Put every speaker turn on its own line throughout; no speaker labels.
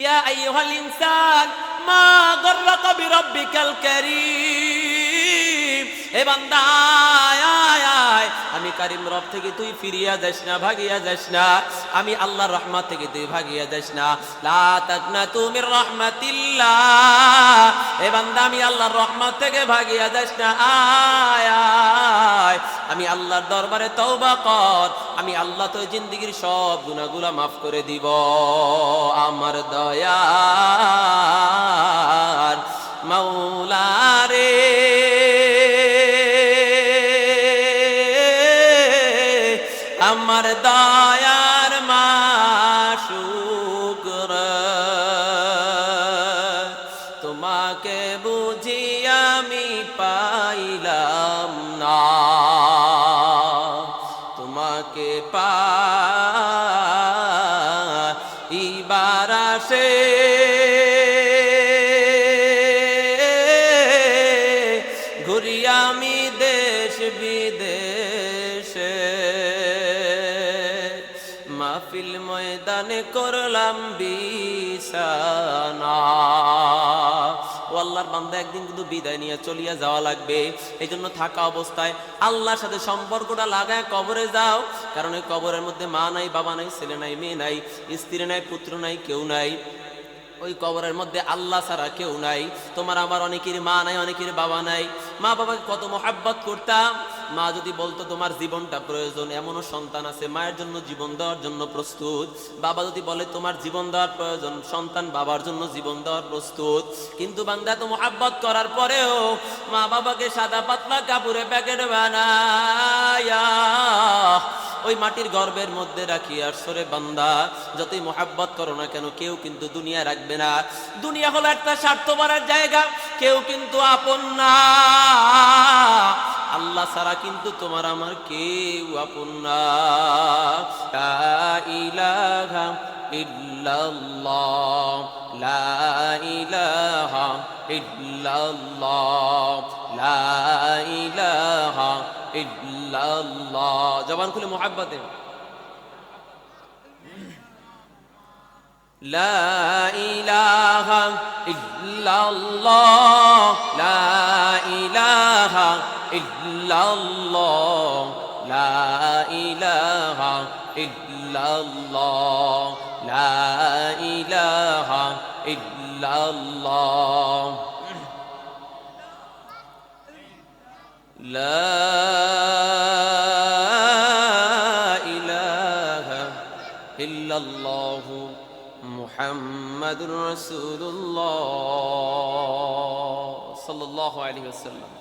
يا أيها الإنسان ما غرق بربك الكريم؟ إيه إبن دايا আমি কারিম রব থেকে তুই ফিরিয়া যাস না, ভাগিয়া যাস না। আমি আল্লাহর রহমত থেকে তুই ভাগিয়া যাস না। লা তাকনাতু মির রাহমাতিল্লাহ। এ বান্দা, আমি আল্লাহর রহমত থেকে ভাগিয়া যাস না। আয় আমি আল্লাহর দরবারে তওবা কর। আমি আল্লাহ তো জিন্দিগির সব গুনাহগুলা মাফ করে দিব। আমার দয়া মৌলারে আল্লাহর বান্দা একদিন কিন্তু বিদায় নিয়ে চলিয়া যাওয়া লাগবে। এই জন্য থাকা অবস্থায় আল্লাহর সাথে সম্পর্কটা লাগায় কবরে যাও। কারণ এই কবরের মধ্যে মা নাই, বাবা নাই, ছেলে নাই, মেয়ে নাই, স্ত্রী নাই, পুত্র নাই, কেউ নাই। ওই কবরের মধ্যে আল্লাহ ছাড়া কেউ নাই। তোমার আমার অনেকের মা নাই, অনেকের বাবা নাই। মা বাবাকে কত মোহাব্বত করতাম। মা যদি বলতো তোমার জীবনটা প্রয়োজন, এমনও সন্তান আছে, মায়ের জন্য জীবন দেওয়ার জন্য প্রস্তুত। বাবা যদি বলে তোমার জীবন দেওয়ার প্রয়োজন, সন্তান বাবার জন্য জীবন দেওয়ার প্রস্তুত। কিন্তু বান্দা তো মোহাব্বত করার পরেও মা বাবাকে সাদা পাতলা কাপড়ে প্যাকেট বানায়া ওই মাটির গর্বের মধ্যে রাখি, আর সরে বান্দা, যতই মোহাব্বত করো না কেন, কেউ কিন্তু দুনিয়া রাখবে না। দুনিয়া হলো একটা স্বার্থপরের জায়গা, কেউ কিন্তু আপন না। আল্লাহ ছাড়া কিন্তু তোমার আমার কেউ আপন না। ইলাহা ইল্লাল্লাহ, লা ইলাহা ইল্লাল্লাহ। لا إله إلا الله. زبان كل محبة لا إله إلا الله. لا إله إلا الله. لا إله إلا الله. لا إله إلا الله. ইহ মুহাম্মদুর রসুল্লাহ সাল্লাহ আলী আসাল্লাম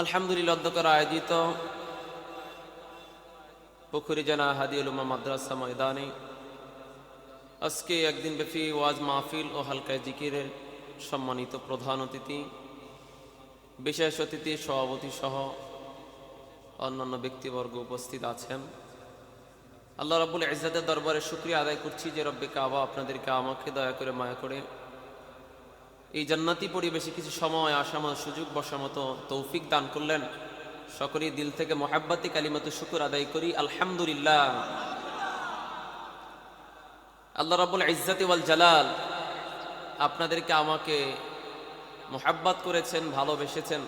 আলহামদুলিল্লাহ, অধ্যক্ষর আয়োজিত পুকুরি জানা হাদিউলুমা মাদ্রাসা ময়দানে। আজকে একদিন ব্যাপী ওয়াজ মাহফিল ও হালকা জিকিরের সম্মানিত প্রধান অতিথি। বিশেষ অতিথি সভাপতি সহ অন্যান্য ব্যক্তিবর্গ উপস্থিত আছেন। আল্লাহ রাবুল ইজাদের দরবারে শুক্রিয়া আদায় করছি যে রব্বে কাবা আপনাদেরকে আমাকে দয়া করে মায়া করে এই জান্নাতি পরিবেশে কিছু সময় আসা মতো সুযোগ বসার মতো তৌফিক দান করলেন। সকলেই দিল থেকে মোহাব্বাতি কালিমাতো শুকুর আদায় করি। আলহামদুলিল্লাহ। আল্লাহ রাবুল ইজ্জাতি ওয়াল জালাল আপনাদেরকে আমাকে মোহাব্বত করেছেন, ভালোবেসেছেন।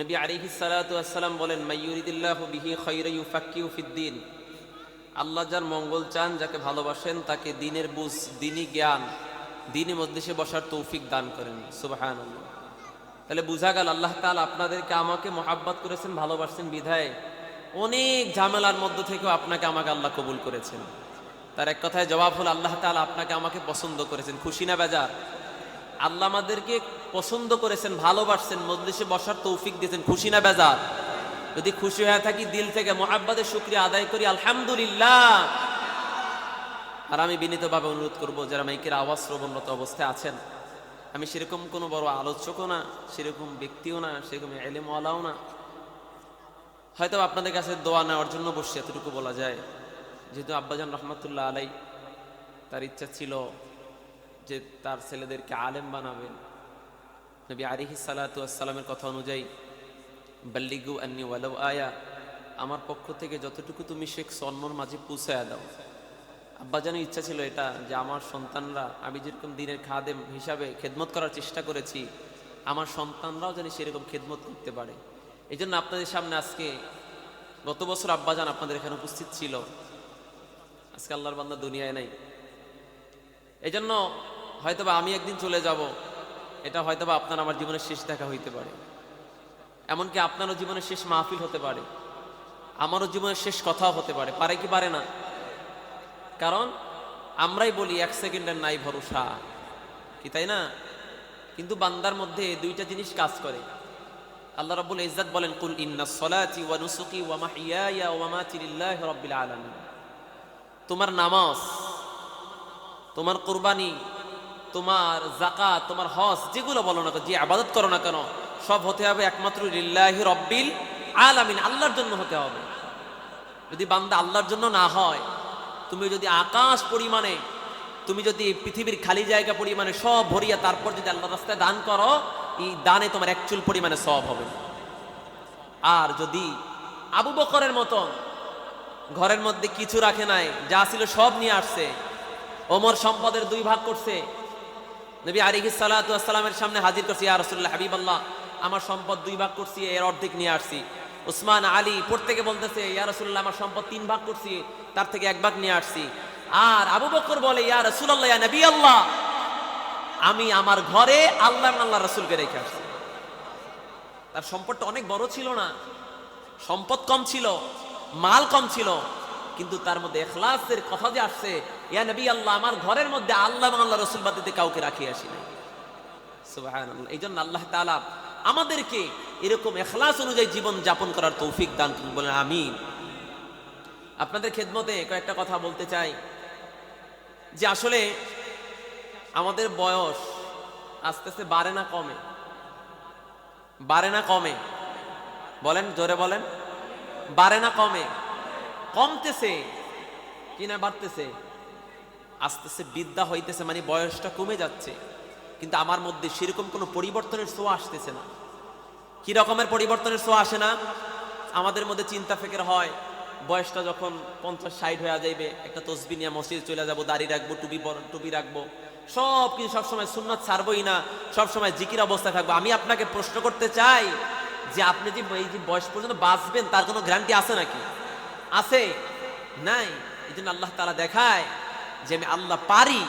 নবী আলিহি সালাতাম বলেন মাইয়ুরিদিল্লাহ বিহি খৈরা ইউফাক্কিউ ফিদ্দিন আল্লাহ যার মঙ্গল চান, যাকে ভালোবাসেন, তাকে দিনের বুঝ, দিনই জ্ঞান, দিনই মধ্যে বসার তৌফিক দান করেন। সুবাহান তাহলে বুঝা গেল, আল্লাহ তাল আপনাদেরকে আমাকে মোহাব্বত করেছেন, ভালোবাসছেন, বিধায় অনেক ঝামেলার মধ্য থেকেও আপনাকে আমাকে আল্লাহ কবুল করেছেন। তার এক কথায় জবাব হল, আল্লাহ তালা আপনাকে আমাকে পছন্দ করেছেন। খুশি না বেজার? আল্লাহ আমাদেরকে পছন্দ করেছেন, ভালোবাসছেন, মজলিসে বসার তৌফিক দিয়েছেন। খুশি না বেজার? যদি খুশি হয়ে থাকি, দিল থেকে মোহাব্বাদের শুক্রিয়া আদায় করি, আলহামদুলিল্লাহ। আর আমি বিনীতভাবে অনুরোধ করব, যারা মাইকের আওয়াজ শ্রবণরত অবস্থায় আছেন, আমি সেরকম কোনো বড় আলোচকও না, সেরকম ব্যক্তিও না, সেরকম এলেমওয়ালাও না। হয়তো আপনাদের কাছে দোয়া নেওয়ার জন্য বসে এতটুকু বলা যায়। যেহেতু আব্বাজান রহমতুল্লাহ আলাই তার ইচ্ছা ছিল যে তার ছেলেদেরকে আলেম বানাবেন। নবী আলিহি সালাতামের কথা অনুযায়ী, বাল্লিগু আন্নি ওয়ালাউ আয়া আমার পক্ষ থেকে যতটুকু তুমি শেখ সন্মর মাঝে পৌঁছায় দাও। আব্বাজানের ইচ্ছা ছিল এটা, যে আমার সন্তানরা, আমি যেরকম দিনের খাদেম হিসাবে খেদমত করার চেষ্টা করেছি, আমার সন্তানরাও যেন সেরকম খেদমত করতে পারে। এই জন্য আপনাদের সামনে আজকে গত বছর আব্বাজান আপনাদের এখানে উপস্থিত ছিল। আজকে আল্লাহর বান্দা দুনিয়ায় নাই। এই জন্য হয়তোবা আমি একদিন চলে যাব, এটা হয়তোবা আপনার আমার জীবনের শেষ দেখা হইতে পারে। এমনকি আপনারও জীবনের শেষ মাহফিল হতে পারে, আমারও জীবনের শেষ কথাও হতে পারে পারে কি পারে না? কারণ আমরাই বলি, এক সেকেন্ডের নাই ভরসা। কি তাই না? কিন্তু বান্দার মধ্যে দুইটা জিনিস কাজ করে। আল্লাহ রাব্বুল ইজ্জাত বলেন, কুল ইন্না সলাতি ওয়া নুসুকি ওয়া মাহইয়ায়া ওয়া মামাতি লিল্লাহি আলামিন। তোমার নামাজ, তোমার কুরবানি তোমার জাকাত তোমার হজ, যেগুলো বলো না যে আবাদত করো না কেন, সব হতে হবে একমাত্র লিল্লাহি রব্বিল আলামিন, আল্লাহর জন্য হতে হবে। যদি বান্দা আল্লাহর জন্য না হয়, তুমি যদি আকাশ পরিমাণে, তুমি যদি পৃথিবীর খালি জায়গা পরিমাণে সব ভরিয়া তারপর যদি আল্লাহ রাস্তায় দান করো, এই দানে তোমার একচুল পরিমাণে সব হবে। আর যদি আবু বকরের মতন ঘরের মধ্যে কিছু রাখে নাই, যা ছিল সব নিয়ে আসছে, ওমর সম্পদের দুই ভাগ করছে নবী আলিহি সালাতামের সামনে হাজির করছি, ইয়া রসুল্লাহ হাবিব আল্লাহ আমার সম্পদ দুই ভাগ করছি, এর অর্ধেক নিয়ে আসছি। উসমান আলী প্রত্যেকে বলতেছে, ইয়া রসুল্লাহ আমার সম্পদ তিন ভাগ করছি, তার থেকে এক ভাগ নিয়ে আসছি। আর আবু বকর বলে, ইয়া রসুল্লাহ নবী আল্লাহ আমি আমার ঘরে আল্লাহ আল্লাহ রসুলকে রেখে আসছি। তার সম্পদটা অনেক বড় ছিল না। সম্পদ কম ছিল, মাল কম ছিল কিন্তু তার মধ্যে এখলাসের কথা যে আসছে, ইয়া নবী আল্লাহ, আমার ঘরের মধ্যে আল্লাহ আল্লাহ রসুল বাদিতে কাউকে রাখি আসি নাই। এই জন্য আল্লাহ তাআলা আমাদেরকে এরকম এখলাস অনুযায়ী জীবন যাপন করার তৌফিক দান বলেন আমি আপনাদের খেদমতে কয়েকটা কথা বলতে চাই, যে আসলে আমাদের বয়স আস্তে আস্তে বাড়ে না কমে? বাড়ে না কমে? বলেন, জোরে বলেন। বাড়ে না কমে? কমতেছে কি না বাড়তেছে? আস্তে আস্তে বিদ্যা হইতেছে মানে বয়সটা কমে যাচ্ছে। কিন্তু আমার মধ্যে সেরকম কোনো পরিবর্তনের ছোঁয়া আসতেছে না। কি রকমের পরিবর্তনের ছোঁয়া আসে না? আমাদের মধ্যে চিন্তা ফেকের হয়, বয়সটা যখন পঞ্চাশ, ষাট হয়ে যাইবে, একটা তসবি নিয়ে মসজিদে চলে যাব, দাড়ি রাখব, টুপি টুপি রাখব। সব কিছু সবসময় সুন্নত ছাড়বই না, সবসময় জিকির অবস্থায় থাকব। আমি আপনাকে প্রশ্ন করতে চাই যে আপনি যে এই যে বয়স পর্যন্ত বাঁচবেন, তার কোনো গ্যারান্টি আছে নাকি? আছে? নাই। এই জন্য আল্লাহ তালা দেখায় যে আমি আল্লাহ পারি।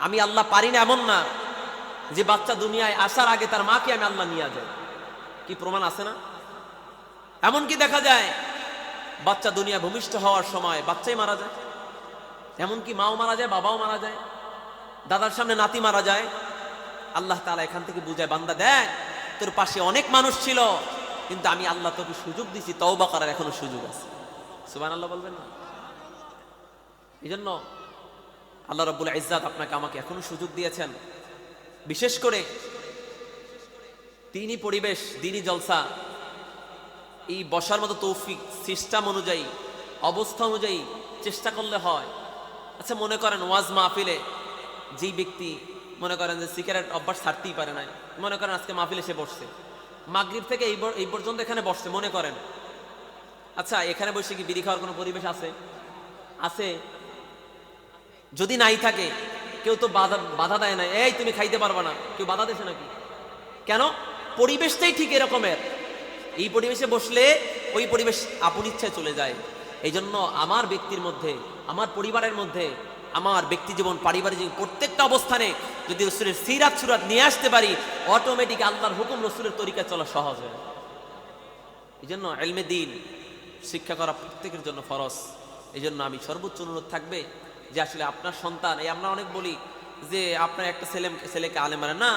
আমি আল্লাহ পারি না এমন না যে বাচ্চা দুনিয়ায় আসার আগে তার মাকে আমি আল্লাহ নিয়ে যাই। কি প্রমাণ আছে না? এমন কি দেখা যায়, বাচ্চা দুনিয়া ভূমিষ্ঠ হওয়ার সময় বাচ্চাই মারা যায়। এমনকি মাও মারা যায়, বাবাও মারা যায়। দাদার সামনে নাতি মারা যায়। আল্লাহ তালা এখান থেকে বুঝায়, বান্দা দেখ, তোর পাশে অনেক মানুষ ছিল, কিন্তু আমি আল্লাহ তোকে সুযোগ দিছি, তওবা করার এখনও সুযোগ আছে। সুবান আল্লাহ বলবেন না? এই জন্য আল্লাহ রব্বুল ইজ্জাত আপনাকে আমাকে এখনও সুযোগ দিয়েছেন। বিশেষ করে তিনি পরিবেশ দিনই জলসা, এই বসার মতো তৌফিক, সিস্টেম অনুযায়ী, অবস্থা অনুযায়ী চেষ্টা করলে হয়। আচ্ছা মনে করেন ওয়াজ মাহফিলে যেই ব্যক্তি মনে করেন যে সিগারেট অভ্যাস ছাড়তেই পারে নাই, মনে করেন আজকে মাহফিলে সে বসছে। মাগরিব থেকে এই পর্যন্ত এখানে বসছে, মনে করেন। আচ্ছা এখানে বসে কি বিড়ি খাওয়ার কোনো পরিবেশ আছে? আছে? যদি নাই থাকে, কেউ তো বাধা বাধা দেয় না। এই, তুমি খাইতে পারবা না। কেউ বাধা দেছে নাকি? কেন? পরিবেশটাই ঠিক এরকমের। এই পরিবেশে বসলে ওই পরিবেশ আপন ইচ্ছায় চলে যায়। এই জন্য আমার ব্যক্তির মধ্যে, আমার পরিবারের মধ্যে, আমার ব্যক্তি জীবন, পারিবারিক জীবন, প্রত্যেকটা অবস্থানে যদি রসুলের সিরাত, সুরাত নিয়ে আসতে পারি অটোমেটিক আল্লাহর হুকুম রসুলের তরিকা চলা সহজ হয়। এই জন্য এলমে দিন শিক্ষা করা প্রত্যেকের জন্য ফরজ। এই জন্য আমি সর্বোচ্চ অনুরোধ থাকবে যে আসলে আপনার সন্তান, এই আমরা অনেক বলি যে আপনার একটা ছেলে, ছেলেকে আলে মানে না।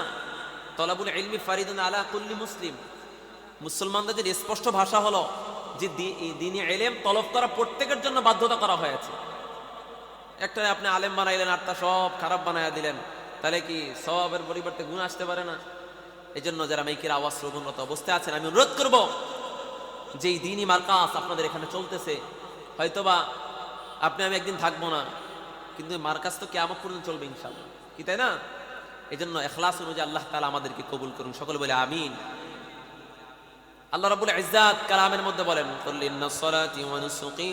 তলাবুল এলমি ফারিদুন আলা কুল্লি মুসলিম। মুসলমানদের যে স্পষ্ট ভাষা হলো যে দিনী এলেম তলব করা প্রত্যেকের জন্য বাধ্যতা করা হয়েছে। একটা আপনি আলেম বানাইলেন, আর তা সব খারাপ বানাইয়া দিলেন। তাহলে কি সবের পরিবর্তে গুণ আসতে পারে না? এই জন্য যারা মেয়েকের আওয়াজ শ্রবণরত অবস্থায় আছেন, আমি অনুরোধ করব যে এই দিনই মার্কাস আপনাদের এখানে চলতেছে, হয়তোবা আপনি আমি একদিন থাকব না, কিন্তু মার্কাস তো কেমন পর্যন্ত চলবে ইনশাল্লাহ কি তাই না? এই জন্য এখলাস অনুযায়ী আল্লাহ তালা আমাদেরকে কবুল করুন, সকলে বলে আমিন। আল্লাহ রাব্বুল ইজ্জাত কালামের মধ্যে বলেন ইন্না সলাতি ওয়া নুসুকি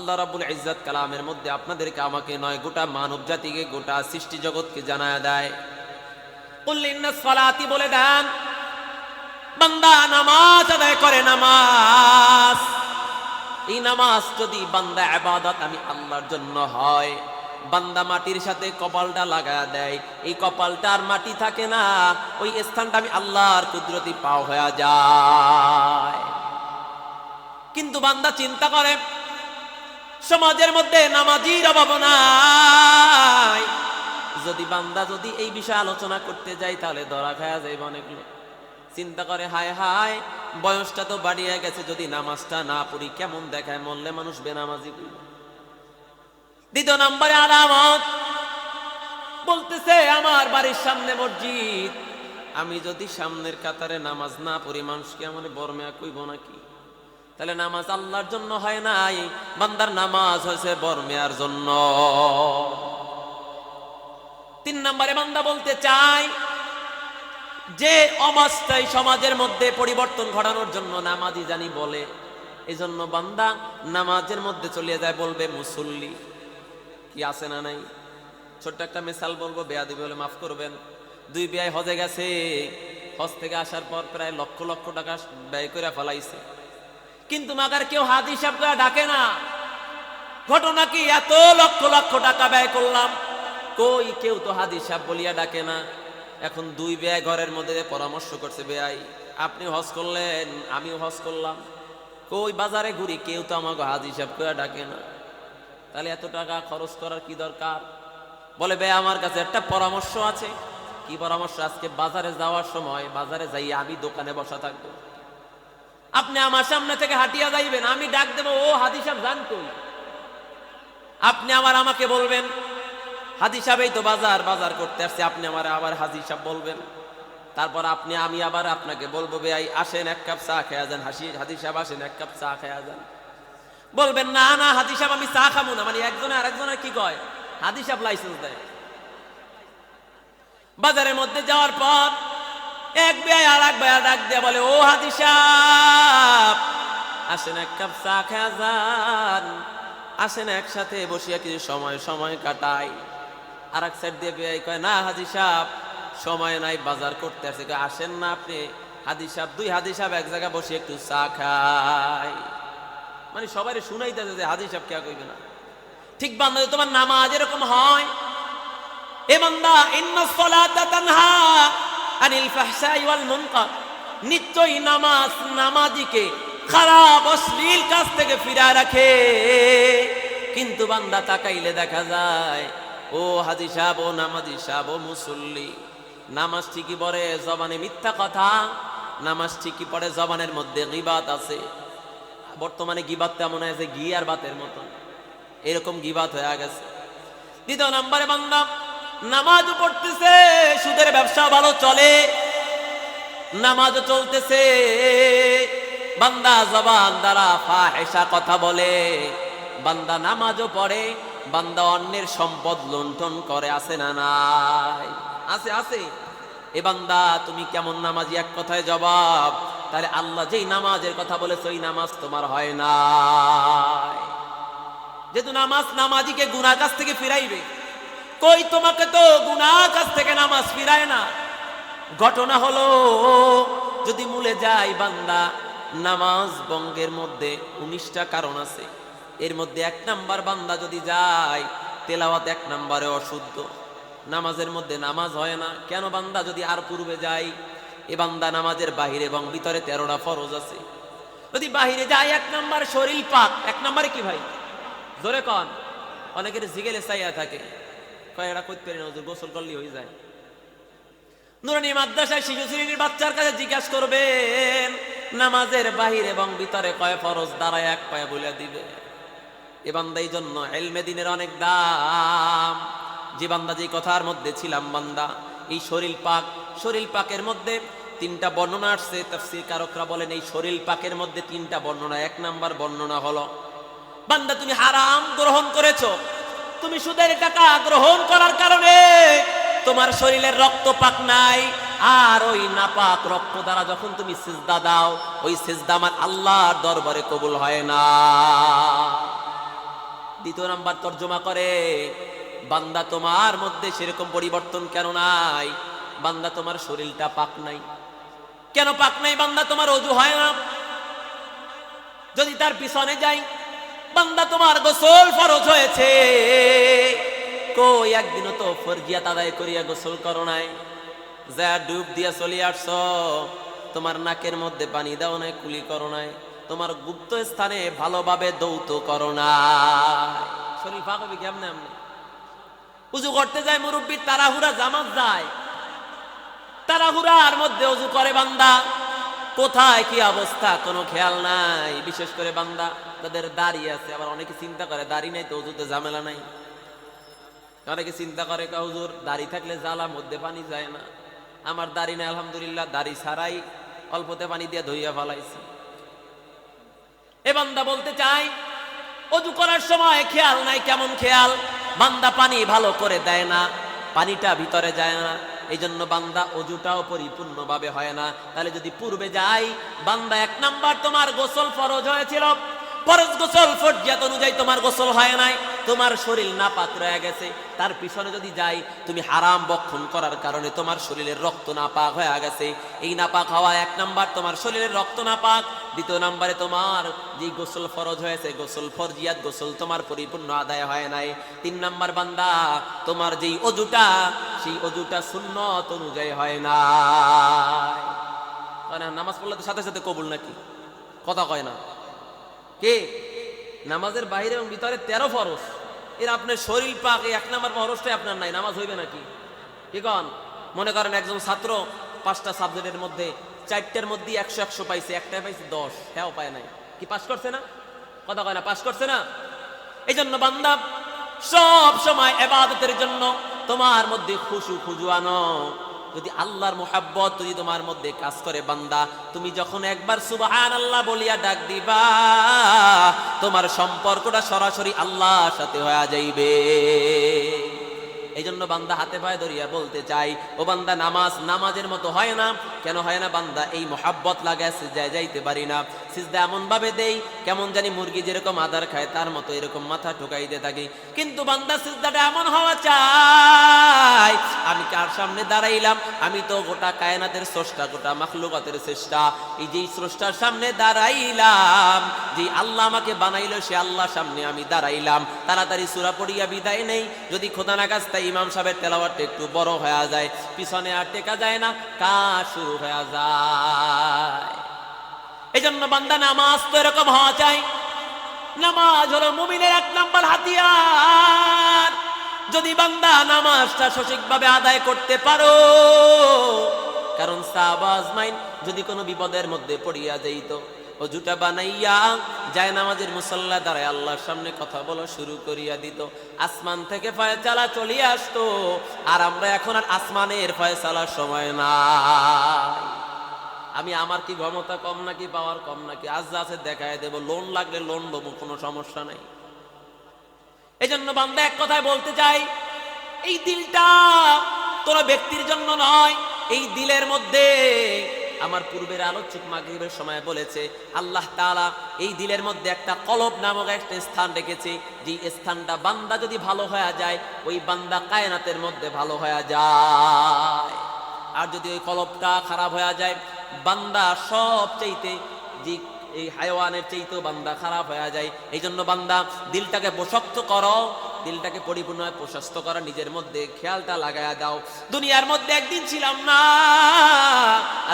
আল্লাহ রাব্বুল ইজ্জাত কালামের মধ্যে আপনাদেরকে আমাকে নয়, গোটা মানব জাতিকে, গোটা সৃষ্টি জগৎকে জানায় দেয়। বলে দেন, বান্দা নামাজ আদায় করে নামাজ। এই নামাজ যদি বান্দা আবাদত আমি আল্লাহর জন্য হয়, বান্দা মাটির সাথে কপালটা লাগায় দেয়। এই কপালটা আর মাটি থাকে না, ওই স্থানটা আমি আল্লাহর কুদরতি পাও হয়ে যায়। কিন্তু বান্দা চিন্তা করে সমাজের মধ্যে নামাজির অভাব নাই। যদি বান্দা যদি এই বিষয়ে আলোচনা করতে যাই তাহলে ধরা খায়া যাইব অনেকগুলো। চিন্তা করে, হায় হায়, বয়সটা তো বাড়িয়ে গেছে, যদি নামাজটা না পড়ি, কেমন দেখায়? মরলে মানুষ বেনামাজি দ্বিতীয় নম্বরে আলামত বলতেছে, আমার বাড়ির সামনে মসজিদ। আমি যদি সামনের কাতারে নামাজ না পড়ি মানুষকে আমার বর্মেয়া কইব নাকি? তাহলে নামাজ আল্লাহর জন্য হয় নাই, বান্দার নামাজ হয়েছে বর্মেয়ার জন্য। তিন নম্বরে বান্দা বলতে চাই যে অবস্থায় সমাজের মধ্যে পরিবর্তন ঘটানোর জন্য নামাজি জানি বলে। এই জন্য বান্দা নামাজের মধ্যে চলে যায়, বলবে মুসল্লি, কি আছে না নাই? ছোট্ট একটা মিসাল বলব বেয়া দিবে বলে মাফ করবেন। দুই বেয়াই হজে গেছে, হজ থেকে আসার পর প্রায় লক্ষ লক্ষ টাকা ব্যয় করে ফেলাইছে। কিন্তু মাগার কেউ হাত হিসাব করে ডাকে না। ঘটনা কি? এত লক্ষ লক্ষ টাকা ব্যয় করলাম। কই কেউ তো হাত হিসাব বলিয়া ডাকে না। এখন দুই ব্যয় ঘরের মধ্যে পরামর্শ করছে বেয়াই আপনি হজ করলেন, আমিও হজ করলাম। কই বাজারে ঘুরি, কেউ তো আমাকে হাত হিসাব করে ডাকে না। তাহলে এত টাকা খরচ করার কি দরকার? বলে বে আমার কাছে একটা পরামর্শ আছে। কি পরামর্শ? আজকে বাজারে যাওয়ার সময় বাজারে যাই আমি দোকানে বসা থাকব। আপনি আমার সামনে থেকে হাঁটিয়া যাইবেন, আমি ডাক দেবো, ও হাদি সাহেব কই? আপনি আবার আমাকে বলবেন হাজি সাহেবই তো বাজার বাজার করতে আসছে। আপনি আমার আবার হাজি সাহেব বলবেন। তারপর আপনি, আমি আবার আপনাকে বলব, ভাই, আসেন, এক কাপ চা খেয়া যান। হাসি হাজি সাহেব, আসেন, এক কাপ চা খেয়া যান। বলবেন, না না হাজি সাহেব, আমি চা খাব না। মানে একজনে আরেকজনের কি কয়? হাজি সাহেব লাইসেন্স দেয়। বাজারের মধ্যে যাওয়ার পর এক ব্যয় আর এক ব্যয় ডাক দিয়ে বলে, ও হাজি সাহেব আসেন এক কাপ চা খেয়া যান, আসেন একসাথে বসিয়া কিছু সময় সময় কাটাই। আর এক সাইড দিয়ে বেয়াই কয়, না হাজি সাহেব সময় নাই, বাজার করতে আসে। আসেন না আপনি হাদি সাহেব দুই হাদি সাহেব এক জায়গায় বসে একটু চা খাই। মানে সবাই শুনাইতেছে যে হাজি সাহেব কে কইবে না। ঠিক বান্ধব তোমার নামাজ এরকম হয়? এ ইন্না সলাতা তানহা আনিল ফাহশাই ওয়াল মুনকার। নিশ্চয়ই নামাজ নামাজিকে খারাপ, অশ্লীল কাজ থেকে ফিরায় রাখে। কিন্তু বান্দা তাকাইলে দেখা যায়, ও হাজি সাহেব, ও নামাজি সাহেব, ও মুসল্লি, নামাজ ঠিকই পড়ে, জবানে মিথ্যা কথা, নামাজ ঠিকই পড়ে, জবানের মধ্যে গিবাত আছে। বর্তমানে গিবাত তেমন আছে ঘি আর বাতের মতন। এরকম গিবাত হয়ে গেছে। দ্বিতীয় নম্বরে বান্দা নামাজ পড়তেছে, সুদের ব্যবসা ভালো চলে। নামাজ চলতেছে, বান্দা জবান দ্বারা ফাহেসা কথা বলে। বান্দা নামাজও পড়ে, বান্দা অন্যের সম্পদ লুণ্ঠন করে, আছে না নাই? আছে আছে। এ বান্দা, তুমি কেমন নামাজি? এক কথায় জবাব, তাহলে আল্লাহ যেই নামাজের কথা বলেছে, ওই নামাজ তোমার হয় না যেহেতু নামাজ নামাজিকে গুনার কাছ থেকে ফিরাইবে কই তোমাকে তো গুনার কাছ থেকে নামাজ ফিরায় না? ঘটনা হলো, যদি মূলে যাই বান্দা, নামাজ বঙ্গের মধ্যে উনিশটা কারণ আছে। এর মধ্যে এক নাম্বার বান্দা যদি যায়, তেলাওয়াত এক নাম্বারে অশুদ্ধ। নামাজের মধ্যে নামাজ হয় না। কেন বান্দা যদি আর পূর্বে যাই এ বান্দা নামাজের বাহিরে এবং ভিতরে তেরোটা ফরজ আছে। যদি বাহিরে যায়, এক নাম্বার শরীর পাক। এক নাম্বারে কি ভাই? জোরে কন। অনেকের জিগেলে চাইয়া থাকে। কয় পারি না গোসল হয়ে যায়। নুরানি মাদ্রাসায় শিশু শ্রেণির বাচ্চার কাছে করবেন, নামাজের বাহির এবং ভিতরে কয় ফরজ এক পায়ে বলে দিবে। এই জন্য অনেক দাম। যে কথার মধ্যে ছিলাম বান্দা, এই শরীর পাক, শরীর পাকের মধ্যে তিনটা বর্ণনা আসছে, তাফসীর কারকরা বলেন, এই শরীর পাকের মধ্যে তিনটা বর্ণনা, এক নাম্বার বর্ণনা হলো, বান্দা তুমি হারাম গ্রহণ করেছ তুমি সুদের টাকা গ্রহণ করার কারণে তোমার শরীরের রক্ত পাক নাই, আর ওই নাপাক রক্ত দ্বারা যখন তুমি সিজদা দাও, ওই সিজদা আমার আল্লাহর দরবারে কবুল হয় না। দ্বিতীয় নাম্বার তর্জমা করে, বান্দা তোমার মধ্যে সেরকম পরিবর্তন কেন নাই? বান্দা তোমার শরীরটা পাক নাই। কেন পাক নাই? বান্দা তোমার অজু হয় না। যদি তার পিছনে যাই বান্দা তোমার গোসল ফরজ হয়েছে। কই একদিনও তো ফরজিয়াত আদায় করিয়া গোসল করো নাই। যা ডুব দিয়া চলে আসছ, তোমার নাকের মধ্যে পানি দাও নাই, কুলি করো নাই। তোমার গুপ্ত স্থানে ভালোভাবে দৌত করো না শরীর ফাঁক হবে কেমনে উজু করতে যায় মুরব্বীর তারাহুরা জামাত যায়। তারাহুরার মধ্যে উজু করে বান্দা। কোথায় কি অবস্থা? কোনো খেয়াল নাই। বিশেষ করে বান্দা, তাদের দাড়ি আছে। আবার অনেকে চিন্তা করে, দাড়ি নাই তো উজুতে ঝামেলা নাই। অনেকে চিন্তা করে কা হুজুর, দাড়ি থাকলে জ্বালা, মধ্যে পানি যায় না। আমার দাড়ি নাই, আলহামদুলিল্লাহ, দাড়ি ছাড়াই অল্পতে পানি দিয়ে ধইয়া ফেলাইছি। এ বান্দা বলতে চাই, অজু করার সময় খেয়াল নাই, কেমন খেয়াল? বান্দা পানি ভালো করে দেয় না, পানিটা ভিতরে যায় না। এই জন্য বান্দা অজুটাও পরিপূর্ণভাবে হয় না। তাহলে যদি পূর্বে যাই, বান্দা এক নাম্বার তোমার গোসল ফরজ হয়েছিল। ফরজ গোসল ফরজিয়াত অনুযায়ী তোমার গোসল হয় নাই। তোমার শরীর নাপাক রয়ে গেছে, তার পিছনে যদি যাই, তুমি হারাম বক্ষণ করার কারণে তোমার শরীরের রক্ত নাপাক হয়ে গেছে। এই নাপাক হওয়া এক নাম্বার, তোমার শরীরের রক্ত নাপাক। দ্বিতীয় নাম্বারে তোমার যে গোসল ফরজ হয়েছে, গোসল ফরজিয়াত, গোসল তোমার পরিপূর্ণ আদায় হয় নাই। তিন নাম্বার বান্দা, তোমার যেই অজুটা, সেই অজুটা সুন্নত অনুযায়ী হয় না নামাজ পড়লে তো সাথে সাথে কবুল নাকি? কথা কয় না। কে? নামাজের বাইরে এবং ভিতরে তেরো ফরজ। এর আপনার শরীর পাক এক নাম্বার ফরজটাই আপনার নাই, নামাজ হইবে নাকি? কি কন? মনে করেন একজন ছাত্র পাঁচটা সাবজেক্টের মধ্যে, চারটার মধ্যে একশো একশো পাইছে, একটাই পাইছে দশ হ্যাঁ পায় নাই। কি পাশ করছে না? কথা কয় না পাশ করছে না? এই জন্য বান্ধব সব সময় এবাদতের জন্য তোমার মধ্যে খুশু খুজু আনো। যদি আল্লাহর মোহাব্বত যদি তোমার মধ্যে কাজ করে বান্দা, তুমি যখন একবার সুবাহান আল্লাহ বলিয়া ডাক দিবা, তোমার সম্পর্কটা সরাসরি আল্লাহর সাথে হয়ে যাইবে। এই জন্য বান্দা হাতে পায়ে ধরিয়া বলতে চাই, ও বান্দা, নামাজ নামাজের মতো হয় না। কেন হয় না বান্দা? এই মোহাব্বত লাগায় সিজদায় যাইতে পারি না। সিজদা এমন ভাবে দেই, কেমন জানি মুরগি যেরকম আদার খায়, তার মতো এরকম মাথা ঠোকাই দিয়ে থাকি। কিন্তু বান্দা, সিজদাটা এমন হওয়া চাই, আমি কার সামনে দাঁড়াইলাম? আমি তো গোটা কায়নাতের স্রষ্টা, গোটা মাখলুকাতের চেষ্টা এই যে স্রষ্টার সামনে দাঁড়াইলাম যে আল্লাহ আমাকে বানাইলো, সে আল্লাহর সামনে আমি দাঁড়াইলাম। তাড়াতাড়ি সুরা পড়িয়া বিদায় নেই। যদি খোদা না কাজটা ইমাম সাহেবের তেলাওয়ারটা একটু বড় হয়ে যায়, পিছনে আর টেকা যায় না, কাজ শুরু হয়ে যায়। এই জন্য বান্দা নামাজ তো এরকম হওয়া চাই। নামাজ হলো মুমিনের এক নম্বর হাতিয়ার। যদি বান্দা নামাজটা সঠিকভাবে আদায় করতে পারো, কারণ সাবাজ মাইন যদি কোনো বিপদের মধ্যে পড়িয়া যাইতো। অজুটা বানাইয়া যায় নামাজের মুসল্লা দ্বারাই আল্লাহর সামনে কথা বলা শুরু করিয়া দিত। আসমান থেকে ফয়সালা চলিয়ে আসতো, আর আমরা এখন আর আসমানের ফয়সালার সময় নাই। আমি আমার কি ক্ষমতা কম নাকি পাওয়ার কম নাকি? আজ আছে দেখায় দেবো, লোন লাগলে লোন দেবো, কোনো সমস্যা নাই। এই জন্য বান্দা এক কথায় বলতে চাই, এই দিলটা কোনো ব্যক্তির জন্য নয়, এই দিলের মধ্যে আমার পূর্বের আলোচক মাগরিবের সময় বলেছে, আল্লাহ তাআলা এই দিলের মধ্যে একটা কলব নামক একটা স্থান রেখেছে যে স্থানটা বান্দা যদি ভালো হয়ে যায়, ওই বান্দা কায়নাতের মধ্যে ভালো হয়ে যায়। আর যদি ওই কলবটা খারাপ হয়ে যায়, বান্দা সব চাইতে যে এই হায়ওয়ানের চাইতেও বান্দা খারাপ হয়ে যায়। এই জন্য বান্দা দিলটাকে বসক্ত করো দিলটাকে পরিপূর্ণভাবে প্রশস্ত করা, নিজের মধ্যে খেয়ালটা লাগায়া দাও। দুনিয়ার মধ্যে একদিন ছিলাম না,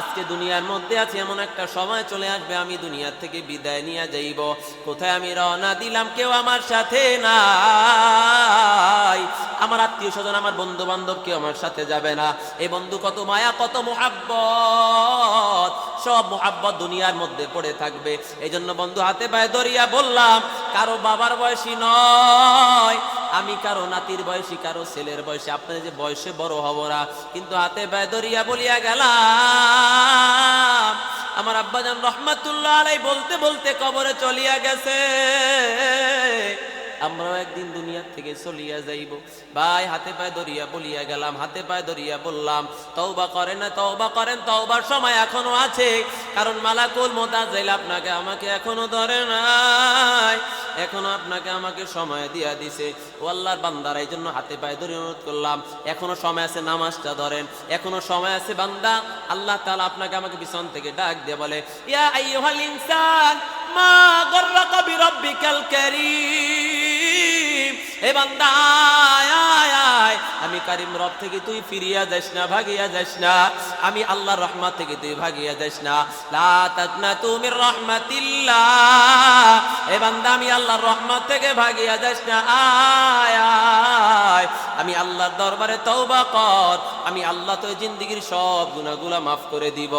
আজকে দুনিয়ার মধ্যে আছে, এমন একটা সময় চলে আসবে, আমি দুনিয়ার থেকে বিদায় নিয়ে যাইব। কোথায় আমি রওনা দিলাম, কেউ আমার সাথে নাই। আমার আত্মীয় স্বজন, আমার বন্ধু বান্ধব কেউ আমার সাথে যাবে না। এই বন্ধু কত মায়া, কত মোহাব্বত। সব মোহাব্বত দুনিয়ার মধ্যে পড়ে থাকবে। এই জন্য বন্ধু হাতে পায়ে ধরিয়া বললাম, কারও বাবার বয়সী নয়। আমি কারও নাতির বয়সী, কারও ছেলের বয়সে। আপনার যে বয়সে বড় হব না কিন্তু হাতে পায়ে দরিয়া বলিয়া গেলাম। আমার আব্বাজান রহমাতুল্লাহ আলাই বলতে বলতে কবরে চলিয়া গেছে। আমরাও একদিন দুনিয়ার থেকে চলিয়া যাইব। ভাই, হাতে পায়ে দরিয়া বলিয়া গেলাম, হাতে পায়ে দরিয়া বললাম, তওবা করেন না, তওবা করেন, তওবার সময় এখনও আছে। কারণ মালাকুল মোতাজেল আপনাকে আমাকে এখনও ধরে নাই। এখনও আপনাকে আমাকে সময় দিয়া দিছে। ও আল্লাহর বান্দার এই জন্য হাতে পায়ে ধরে অনুরোধ করলাম, এখনও সময় আছে নামাজটা ধরেন, এখনও সময় আছে বান্দা, আল্লাহ তাআলা আপনাকে আমাকে পিছন থেকে ডাক দিয়ে বলে, ইয়া আইয়ুহাল ইনসান মা হে বান্দা আয়, আয়। আমি কারিম রব থেকে তুই ফিরিয়া যাস না ভাগিয়া যাস না। আমি আল্লাহর রহমত থেকে তুই ভাগিয়া যাস না। মির রাহমাতিল্লাহ। হে বান্দা আমি আল্লাহর রহমত থেকে ভাগিয়া যাস না। আয় আমি আল্লাহর দরবারে তওবা কর। আমি আল্লাহ তো জিন্দিগির সব গুনাহগুলা মাফ করে দিব।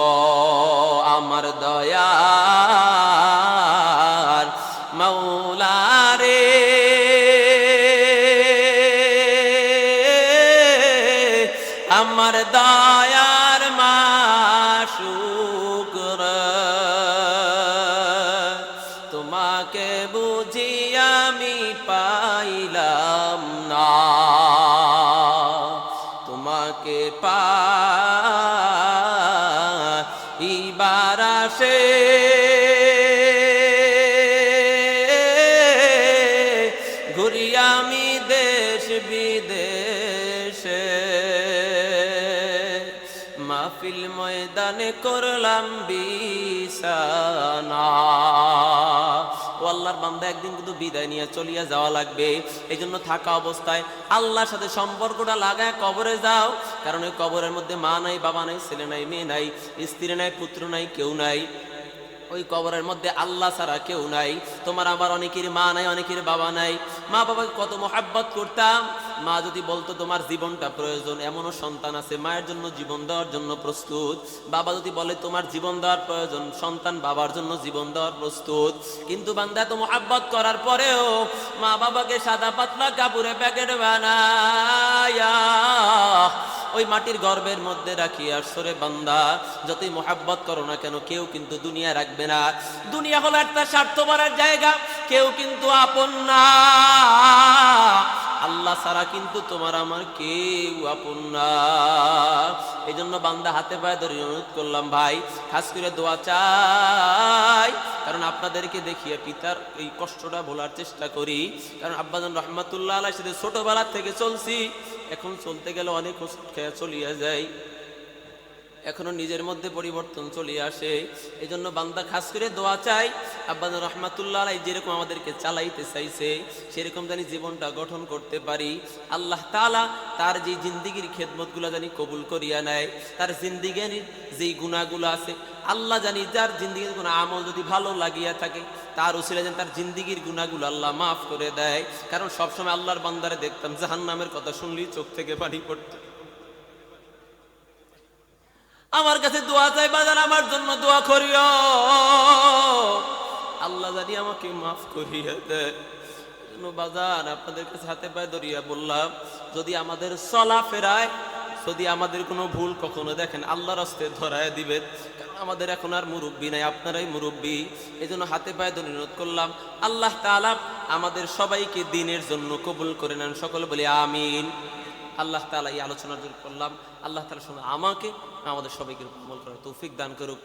আমার দয়ার করলাম বিছানা। ও আল্লাহর বান্দা একদিন কিন্তু বিদায় নিয়ে চলিয়া যাওয়া লাগবে। এই জন্য থাকা অবস্থায় আল্লাহর সাথে সম্পর্কটা লাগায় কবরে যাও। কারণ ওই কবরের মধ্যে মা নাই, বাবা নাই, ছেলে নাই, মেয়ে নাই, স্ত্রী নাই, পুত্র নাই, কেউ নাই। ওই কবরের মধ্যে আল্লাহ ছাড়া কেউ নাই। তোমার আবার অনেকের মা নাই, অনেকের বাবা নাই। মা বাবাকে কত মহাব্বত করতাম। মা যদি বলতো তোমার জীবনটা প্রয়োজন, এমনও সন্তান আছে, মায়ের জন্য জীবন দেওয়ার জন্য প্রস্তুত। বাবা যদি বলে তোমার জীবন দেওয়ার প্রয়োজন, সন্তান বাবার জন্য জীবন দেওয়ার প্রস্তুত। কিন্তু বান্দা তো মহাব্বত করার পরেও মা বাবাকে সাদা পাতলা কাপড়ে প্যাকেট বানায়া ওই মাটির গর্বের মধ্যে রাখি আসরে বান্দা, যতই মোহাব্বত করো না কেন, কেউ কিন্তু দুনিয়া রাখবে না। দুনিয়া হলো একটা স্বার্থপরের জায়গা, কেউ কিন্তু আপন না। আল্লাহ ছাড়া কিন্তু তোমার আমার কেউ আপন না। এই জন্য বান্দা হাতে পায়ে ধরে অনুরোধ করলাম, ভাই, খাস করে দোয়া চাই। কারণ আপনাদেরকে দেখিয়ে পিতার এই কষ্টটা ভোলার চেষ্টা করি। কারণ আব্বাজান রহমাতুল্লাহ আল্লাহ সাথে ছোটোবেলার থেকে চলছি। এখন চলতে গেলে অনেক খেয়া চলিয়া যায় এখনও নিজের মধ্যে পরিবর্তন চলে আসে। এই জন্য বান্দা খাস করে দোয়া চাই আব্বান রহমাতুল্লাহ আলাই যেরকম আমাদেরকে চালাইতে চাইছে, সেরকম জানি জীবনটা গঠন করতে পারি। আল্লাহ তালা তার যে জিন্দিগির খেদমতগুলো জানি কবুল করিয়া নেয়। তার জিন্দিগির যেই গুণাগুলো আছে, আল্লাহ জানি যার জিন্দিগির কোনো আমল যদি ভালো লাগিয়া থাকে, তার উচিলে যেন তার জিন্দিগির গুণাগুলো আল্লাহ মাফ করে দেয়। কারণ সবসময় আল্লাহর বান্দারে দেখতাম জাহান্নামের কথা শুনলেই চোখ থেকে পানি পড়তো। আমার কাছে দোয়া চাই বাজার আমার জন্য দোয়া করিও। আল্লাহ জানি আমাকে মাফ করিয়া দেয় জন্য বাজার আপনাদের কাছে হাতে পায়ে ধরিয়া বললাম, যদি আমাদের চলা ফেরায়, যদি আমাদের ভুল কখনো দেখেন ধরায় আমাদের এখন আর মুরব্বী নাই, আপনারাই মুরব্বী। এই জন্য হাতে পায়ে করলাম, আল্লাহ আমাদের সবাইকে দিনের জন্য কবুল করে নেন। সকলে বলি আমিন। আল্লাহ তাআলা এই আলোচনা দূর করলাম। আল্লাহ তালা শুনে আমাকে আমাদের সবাইকে আমল করার তৌফিক দান করুক।